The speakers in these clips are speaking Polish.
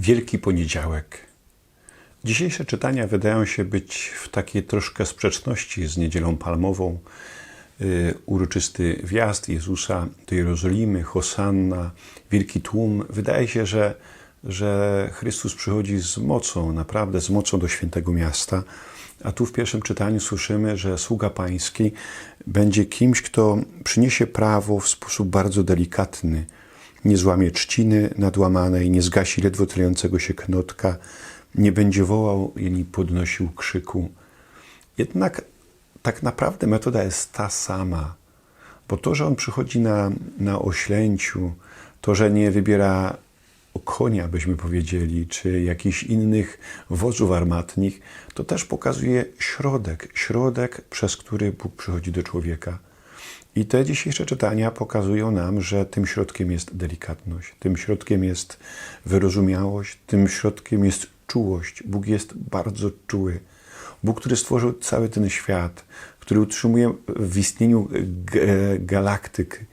Wielki Poniedziałek. Dzisiejsze czytania wydają się być w takiej troszkę sprzeczności z Niedzielą Palmową. Yy, uroczysty wjazd Jezusa do Jerozolimy, Hosanna, wielki tłum. Wydaje się, że, że Chrystus przychodzi z mocą, naprawdę z mocą do świętego miasta. A tu w pierwszym czytaniu słyszymy, że sługa pański będzie kimś, kto przyniesie prawo w sposób bardzo delikatny. Nie złamie trzciny nadłamanej, nie zgasi ledwo tlejącego się knotka, nie będzie wołał ani podnosił krzyku. Jednak tak naprawdę metoda jest ta sama, bo to, że on przychodzi na, na oślęciu, to, że nie wybiera konia, byśmy powiedzieli, czy jakichś innych wozów armatnich, to też pokazuje środek, środek, przez który Bóg przychodzi do człowieka. I te dzisiejsze czytania pokazują nam, że tym środkiem jest delikatność, tym środkiem jest wyrozumiałość, tym środkiem jest czułość. Bóg jest bardzo czuły. Bóg, który stworzył cały ten świat, który utrzymuje w istnieniu galaktyk,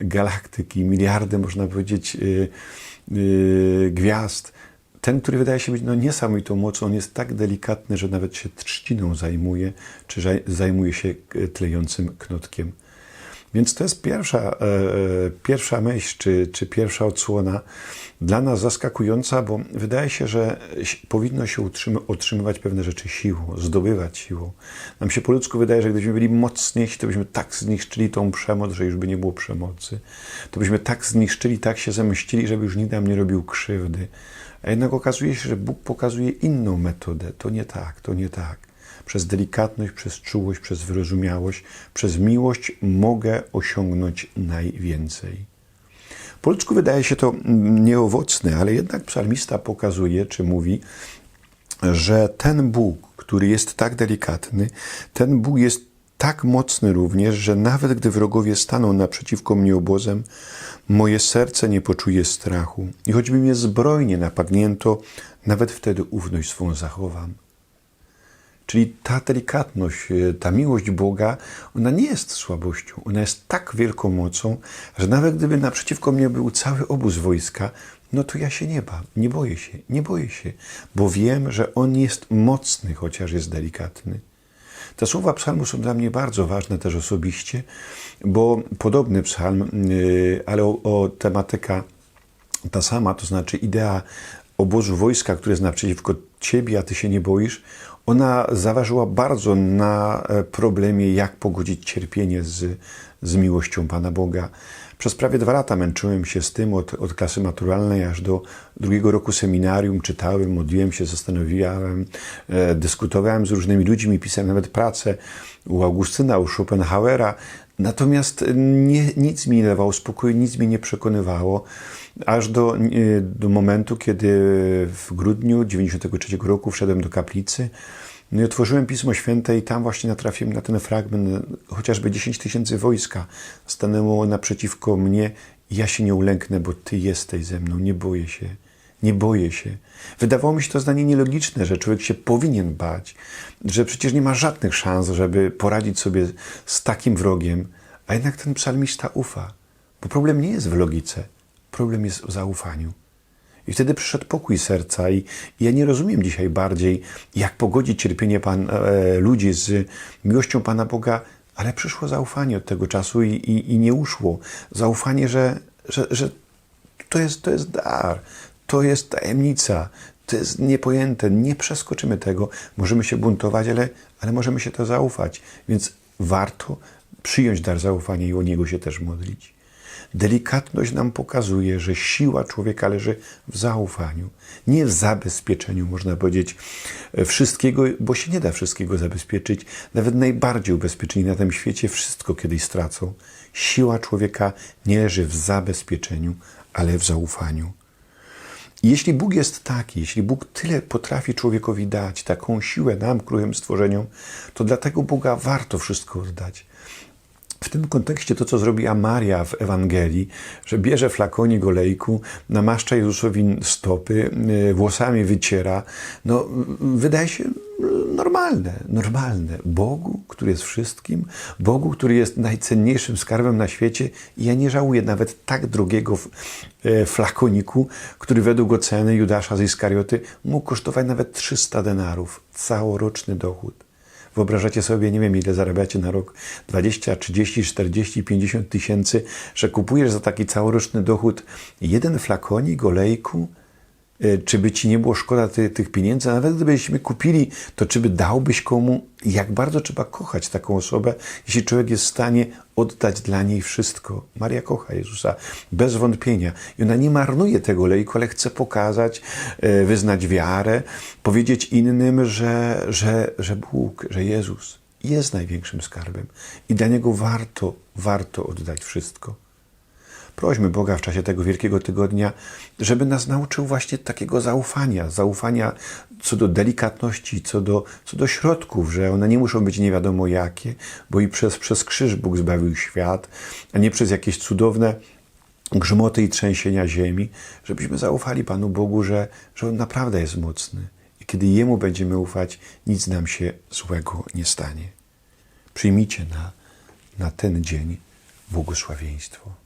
galaktyki, miliardy, można powiedzieć, yy, yy, gwiazd. Ten, który wydaje się być no, niesamowitą mocą, on jest tak delikatny, że nawet się trzciną zajmuje, czy zajmuje się tlejącym knotkiem. Więc to jest pierwsza, e, pierwsza myśl, czy, czy pierwsza odsłona dla nas zaskakująca, bo wydaje się, że powinno się otrzymywać pewne rzeczy siłą, zdobywać siłą. Nam się po ludzku wydaje, że gdybyśmy byli mocniejsi, to byśmy tak zniszczyli tą przemoc, że już by nie było przemocy. To byśmy tak zniszczyli, tak się zamyślili, żeby już nikt nam nie robił krzywdy. A jednak okazuje się, że Bóg pokazuje inną metodę. To nie tak, to nie tak przez delikatność, przez czułość, przez wyrozumiałość, przez miłość mogę osiągnąć najwięcej. Po wydaje się to nieowocne, ale jednak psalmista pokazuje, czy mówi, że ten Bóg, który jest tak delikatny, ten Bóg jest tak mocny również, że nawet gdy wrogowie staną naprzeciwko mnie obozem, moje serce nie poczuje strachu. I choćby mnie zbrojnie napadnięto, nawet wtedy ufność swą zachowam. Czyli ta delikatność, ta miłość Boga, ona nie jest słabością, ona jest tak wielką mocą, że nawet gdyby naprzeciwko mnie był cały obóz wojska, no to ja się nie bam, nie boję się, nie boję się, bo wiem, że On jest mocny, chociaż jest delikatny. Te słowa psalmu są dla mnie bardzo ważne też osobiście, bo podobny psalm, ale o, o tematyka ta sama, to znaczy idea obozu wojska, które jest naprzeciwko ciebie, a ty się nie boisz, ona zaważyła bardzo na problemie, jak pogodzić cierpienie z, z miłością Pana Boga. Przez prawie dwa lata męczyłem się z tym, od, od klasy maturalnej aż do drugiego roku seminarium. Czytałem, modliłem się, zastanawiałem, e, dyskutowałem z różnymi ludźmi, pisałem nawet pracę u Augustyna, u Schopenhauera. Natomiast nie, nic mi nie dawało spokoju, nic mnie nie przekonywało, aż do, do momentu, kiedy w grudniu 93 roku wszedłem do kaplicy, no i otworzyłem Pismo Święte i tam właśnie natrafiłem na ten fragment, chociażby 10 tysięcy wojska stanęło naprzeciwko mnie ja się nie ulęknę, bo Ty jesteś ze mną, nie boję się. Nie boję się. Wydawało mi się to zdanie nielogiczne, że człowiek się powinien bać, że przecież nie ma żadnych szans, żeby poradzić sobie z takim wrogiem, a jednak ten psalmista ufa. Bo problem nie jest w logice, problem jest w zaufaniu. I wtedy przyszedł pokój serca, i, ja nie rozumiem dzisiaj bardziej, jak pogodzić cierpienie Pan, e, ludzi z miłością Pana Boga, ale przyszło zaufanie od tego czasu i, i, i nie uszło. Zaufanie, że, że, że to, jest, to jest dar, to jest tajemnica, to jest niepojęte, nie przeskoczymy tego. Możemy się buntować, ale, ale możemy się to zaufać. Więc warto przyjąć dar zaufania i o niego się też modlić. Delikatność nam pokazuje, że siła człowieka leży w zaufaniu, nie w zabezpieczeniu, można powiedzieć, wszystkiego, bo się nie da wszystkiego zabezpieczyć. Nawet najbardziej ubezpieczeni na tym świecie wszystko kiedyś stracą. Siła człowieka nie leży w zabezpieczeniu, ale w zaufaniu. Jeśli Bóg jest taki, jeśli Bóg tyle potrafi człowiekowi dać, taką siłę nam, kruchym stworzeniom, to dla tego Boga warto wszystko oddać. W tym kontekście to, co zrobiła Maria w Ewangelii, że bierze flakonik olejku, namaszcza Jezusowi stopy, włosami wyciera, no wydaje się normalne, normalne. Bogu, który jest wszystkim, Bogu, który jest najcenniejszym skarbem na świecie. I ja nie żałuję nawet tak drogiego e, flakoniku, który według oceny Judasza z Iskarioty mógł kosztować nawet 300 denarów. Całoroczny dochód. Wyobrażacie sobie, nie wiem ile zarabiacie na rok, 20, 30, 40, 50 tysięcy, że kupujesz za taki całoroczny dochód jeden flakonik olejku, E, czy by ci nie było szkoda ty, tych pieniędzy? Nawet gdybyśmy kupili, to czy by dałbyś komu? Jak bardzo trzeba kochać taką osobę, jeśli człowiek jest w stanie oddać dla niej wszystko. Maria kocha Jezusa bez wątpienia i ona nie marnuje tego lejku, ale chce pokazać, e, wyznać wiarę, powiedzieć innym, że, że, że Bóg, że Jezus jest największym skarbem i dla Niego warto, warto oddać wszystko. Prośmy Boga w czasie tego Wielkiego Tygodnia, żeby nas nauczył właśnie takiego zaufania, zaufania co do delikatności, co do, co do środków, że one nie muszą być nie wiadomo jakie, bo i przez, przez krzyż Bóg zbawił świat, a nie przez jakieś cudowne grzmoty i trzęsienia ziemi, żebyśmy zaufali Panu Bogu, że, że On naprawdę jest mocny. I kiedy Jemu będziemy ufać, nic nam się złego nie stanie. Przyjmijcie na, na ten dzień błogosławieństwo.